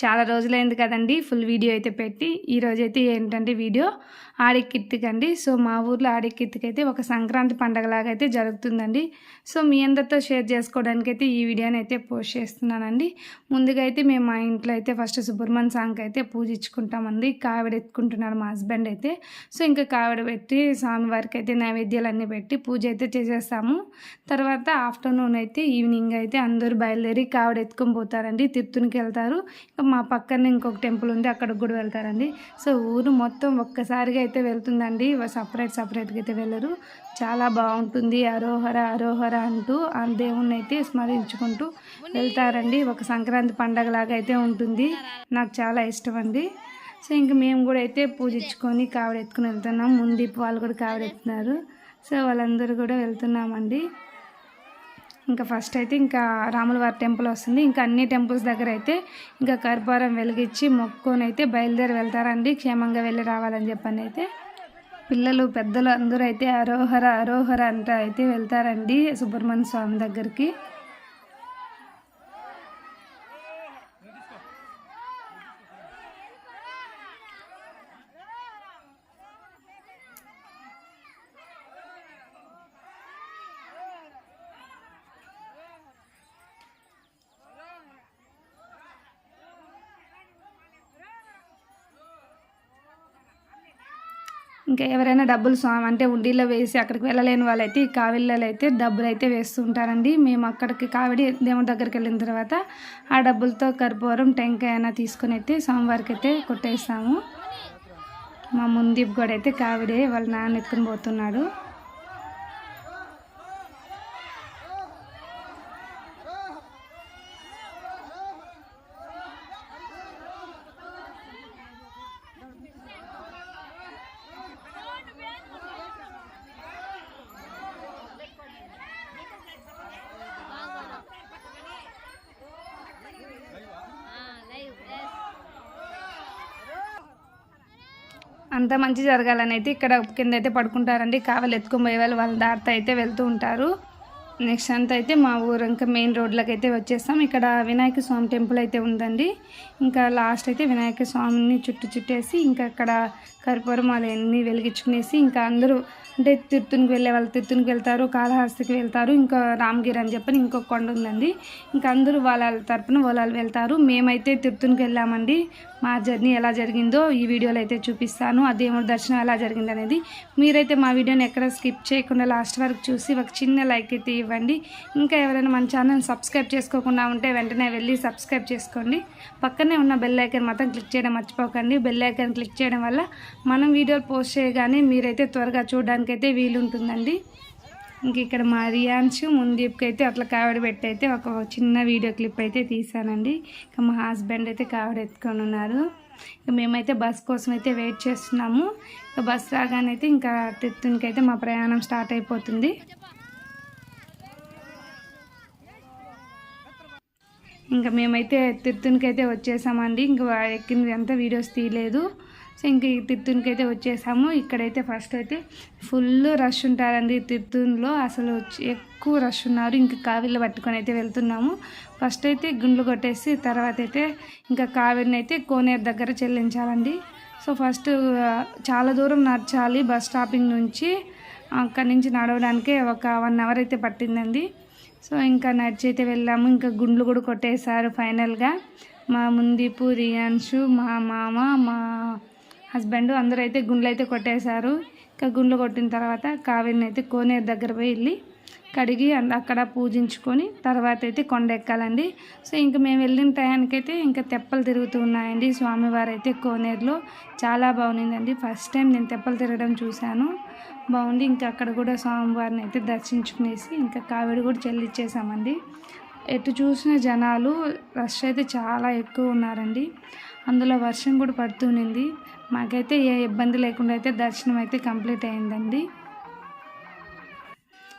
చాలా రోజులైంది కదండి ఫుల్ వీడియో అయితే పెట్టి. ఈరోజు అయితే ఏంటంటే వీడియో ఆడికిత్తికండి సో మా ఊర్లో ఆడికిత్తికి అయితే ఒక సంక్రాంతి పండగలాగా అయితే జరుగుతుందండి. సో మీ అందరితో షేర్ చేసుకోవడానికి అయితే ఈ వీడియోని అయితే పోస్ట్ చేస్తున్నానండి. ముందుగా అయితే మేము మా ఇంట్లో అయితే ఫస్ట్ సుబ్రహ్మణ్య సాంగ్కి అయితే పూజించుకుంటామండి. కావిడ ఎత్తుకుంటున్నాడు మా హస్బెండ్ అయితే. సో ఇంకా కావిడ పెట్టి స్వామివారికి అయితే నైవేద్యాలన్నీ పెట్టి పూజ అయితే చేసేస్తాము. తర్వాత ఆఫ్టర్నూన్ అయితే ఈవినింగ్ అయితే అందరూ బయలుదేరి కావిడ ఎత్తుకొని పోతారండి. తిరుతునికి వెళ్తారు. ఇంకా మా పక్కన ఇంకొక టెంపుల్ ఉంది అక్కడికి కూడా వెళ్తారండి. సో ఊరు మొత్తం ఒక్కసారిగా అయితే వెళ్తుందండి. సపరేట్ సపరేట్గా అయితే వెళ్ళరు. చాలా బాగుంటుంది. అరోహర అరోహర అంటూ ఆ దేవుణ్ణి అయితే స్మరించుకుంటూ వెళ్తారండి. ఒక సంక్రాంతి పండగలాగా అయితే ఉంటుంది. నాకు చాలా ఇష్టం అండి. సో ఇంక మేము కూడా అయితే పూజించుకొని కావిడెత్తుకుని వెళ్తున్నాం. ముందు వాళ్ళు కూడా కావిడెత్తున్నారు. సో వాళ్ళందరూ కూడా వెళ్తున్నామండి. ఇంకా ఫస్ట్ అయితే ఇంకా రాములవారి టెంపుల్ వస్తుంది. ఇంకా అన్ని టెంపుల్స్ దగ్గర అయితే ఇంకా కర్పూరం వెలిగించి మొక్కునైతే అయితే బయలుదేరి వెళ్తారండి. క్షేమంగా వెళ్ళి రావాలని చెప్పని అయితే పిల్లలు పెద్దలు అందరూ అయితే అరోహర అరోహర అంట అయితే వెళ్తారండి సుబ్రహ్మణ్య స్వామి దగ్గరికి. ఇంకా ఎవరైనా డబ్బులు స్వామి అంటే ఉండీలో వేసి అక్కడికి వెళ్ళలేని వాళ్ళైతే ఈ కావిళ్ళలో అయితే డబ్బులు అయితే వేస్తుంటారండి. మేము అక్కడికి కావిడి దేవుడి దగ్గరికి వెళ్ళిన తర్వాత ఆ డబ్బులతో కర్పూరం టెంకాయ అయినా తీసుకొని అయితే స్వామివారికి అయితే కొట్టేస్తాము. మా ముందు కూడా అయితే కావిడే వాళ్ళ నాన్న ఎత్తుకొని పోతున్నాడు. అంత మంచి జరగాలని అయితే ఇక్కడ కింద అయితే పడుకుంటారండి. కావాలి ఎత్తుకొని పోయే వాళ్ళు వాళ్ళ దారితో అయితే వెళ్తూ ఉంటారు. నెక్స్ట్ అంతా అయితే మా ఊరు ఇంకా మెయిన్ రోడ్లకు అయితే వచ్చేస్తాం. ఇక్కడ వినాయక స్వామి టెంపుల్ అయితే ఉందండి. ఇంకా లాస్ట్ అయితే వినాయక స్వామిని చుట్టు చుట్టేసి ఇంకా అక్కడ కర్పూరం అన్నీ వెలిగించుకునేసి ఇంకా అందరూ అంటే తిరుతునికి వెళ్ళే వాళ్ళు తిరుతునికి వెళ్తారు కాళహస్తికి వెళ్తారు ఇంకా రామగిరి అని చెప్పని ఇంకొక కొండ ఉందండి. ఇంకా అందరూ వాళ్ళ తరపున వాళ్ళు వెళ్తారు. మేమైతే తిరుతునికి వెళ్ళామండి. మా జర్నీ ఎలా జరిగిందో ఈ వీడియోలో అయితే చూపిస్తాను. ఆ దేవుడి దర్శనం ఎలా జరిగిందనేది. మీరైతే మా వీడియోని ఎక్కడ స్కిప్ చేయకుండా లాస్ట్ వరకు చూసి ఒక చిన్న లైక్ అయితే ఇవ్వండి. ఇంకా ఎవరైనా మన ఛానల్ సబ్స్క్రైబ్ చేసుకోకుండా ఉంటే వెంటనే వెళ్ళి సబ్స్క్రైబ్ చేసుకోండి. పక్కనే ఉన్న బెల్ ఐకన్ మాత్రం క్లిక్ చేయడం మర్చిపోకండి. బెల్ ఐకన్ క్లిక్ చేయడం వల్ల మనం వీడియోలు పోస్ట్ చేయగానే మీరైతే త్వరగా చూడడానికి అయితే వీలుంటుందండి. ఇంక ఇక్కడ మా రియాన్షు ముందీప్కి అయితే అట్లా కావిడ పెట్టి అయితే ఒక చిన్న వీడియో క్లిప్ అయితే తీసానండి. ఇంకా మా హస్బెండ్ అయితే కావిడ ఎత్తుకొని ఉన్నారు. ఇంకా మేమైతే బస్ కోసం అయితే వెయిట్ చేస్తున్నాము. ఇక బస్ రాగానే అయితే ఇంకా తిత్తునికి అయితే మా ప్రయాణం స్టార్ట్ అయిపోతుంది. ఇంకా మేమైతే తిరుతునికి అయితే వచ్చేసామండి. ఇంకా ఎక్కింది అంతా వీడియోస్ తీయలేదు. సో ఇంక ఈ తిరుతునికి అయితే వచ్చేసాము. ఇక్కడైతే ఫస్ట్ అయితే ఫుల్ రష్ ఉంటారండి తిరుతునిలో అసలు ఎక్కువ రష్ ఉన్నారు. ఇంకా కావిళ్ళు పట్టుకొని అయితే వెళ్తున్నాము. ఫస్ట్ అయితే గుండ్లు కొట్టేసి తర్వాత అయితే ఇంకా కావిరిని అయితే కోనేరు దగ్గర చెల్లించాలండి. సో ఫస్ట్ చాలా దూరం నడచాలి బస్ స్టాపింగ్ నుంచి. అక్కడి నుంచి నడవడానికే ఒక వన్ అవర్ అయితే పట్టిందండి. సో ఇంకా నడిచి అయితే వెళ్ళాము. ఇంకా గుండ్లు కూడా కొట్టేశారు ఫైనల్గా. మా ముందీపు రియాన్షు మా మామ మా హస్బెండ్ అందరూ అయితే గుండ్లు అయితే కొట్టేశారు. ఇంకా గుండ్లు కొట్టిన తర్వాత కావేరిని అయితే కోనేరు దగ్గర పోయి వెళ్ళి కడిగి అక్కడ పూజించుకొని తర్వాత అయితే కొండ ఎక్కాలండి సో ఇంక మేము వెళ్ళిన టయానికైతే ఇంకా తెప్పలు తిరుగుతూ ఉన్నాయండి. స్వామివారు అయితే కోనేరులో చాలా బాగుందండి. ఫస్ట్ టైం నేను తెప్పలు తిరగడం చూశాను. బాగుంది. ఇంకా అక్కడ కూడా స్వామివారిని అయితే దర్శించుకునేసి ఇంకా కావిడి కూడా చెల్లిచ్చేసామండి. ఎటు చూసిన జనాలు రష్ అయితే చాలా ఎక్కువ ఉన్నారండి. అందులో వర్షం కూడా పడుతుంది మాకైతే ఏ ఇబ్బంది లేకుండా అయితే దర్శనం అయితే కంప్లీట్ అయిందండి.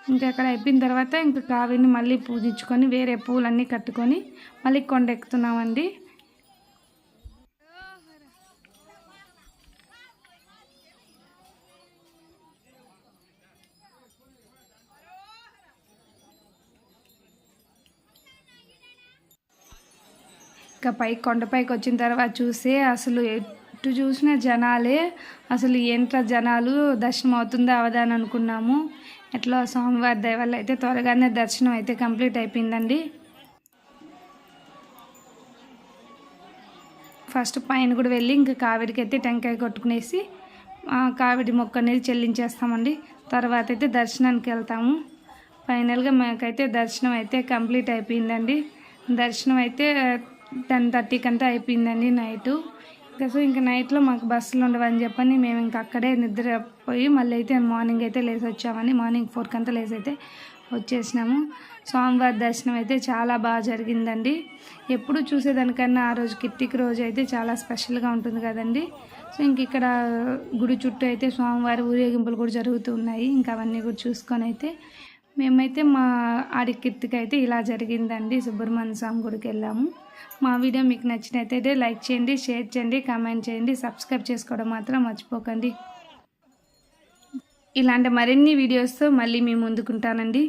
ఇంకా అక్కడ అయిపోయిన తర్వాత ఇంకా కావిని మళ్ళీ పూజించుకొని వేరే పూలన్నీ కట్టుకొని మళ్ళీ కొండ ఎక్కుతున్నామండి ఇంకా పైకి కొండపైకి వచ్చిన తర్వాత చూస్తే అసలు ఎటు చూసిన జనాలే అసలు ఏంట్రా జనాలు దర్శనం అవుతుందా అవదా అని అనుకున్నాము. ఎట్లా స్వామివారి దయ వల్ల అయితే త్వరగానే దర్శనం అయితే కంప్లీట్ అయిపోయిందండి. ఫస్ట్ పైన కూడా వెళ్ళి ఇంకా కావిడికి అయితే టెంకాయ కొట్టుకునేసి కావిడి మొక్క అనేది చెల్లించేస్తామండి. తర్వాత అయితే దర్శనానికి వెళ్తాము. ఫైనల్గా మాకైతే దర్శనం అయితే కంప్లీట్ అయిపోయిందండి. దర్శనం అయితే టెన్ థర్టీకి అంతా అయిపోయిందండి నైటు. ఇంకా సో ఇంకా నైట్లో మాకు బస్సులు ఉండవని చెప్పని మేము ఇంకా అక్కడే నిద్రపోయి మళ్ళీ అయితే మార్నింగ్ అయితే లేసి వచ్చామని మార్నింగ్ ఫోర్కి అంతా లేసి అయితే వచ్చేసినాము. స్వామివారి దర్శనం అయితే చాలా బాగా జరిగిందండి. ఎప్పుడు చూసేదానికన్నా ఆ రోజు కిట్టికి రోజు అయితే చాలా స్పెషల్గా ఉంటుంది కదండి. సో ఇంక ఇక్కడ గుడి చుట్టూ అయితే స్వామివారి ఊరేగింపులు కూడా జరుగుతూ ఉన్నాయి. ఇంకా అవన్నీ కూడా చూసుకొని అయితే మేమైతే మా ఆడి కిర్తికి అయితే ఇలా జరిగిందండి. సుబ్రహ్మణ్య స్వామి గుడికి వెళ్ళాము. మా వీడియో మీకు నచ్చినట్టయితే లైక్ చేయండి షేర్ చేయండి కామెంట్ చేయండి సబ్స్క్రైబ్ చేసుకోవడం మాత్రం మర్చిపోకండి. ఇలాంటి మరిన్ని వీడియోస్తో మళ్ళీ మీ ముందుకుంటానండి.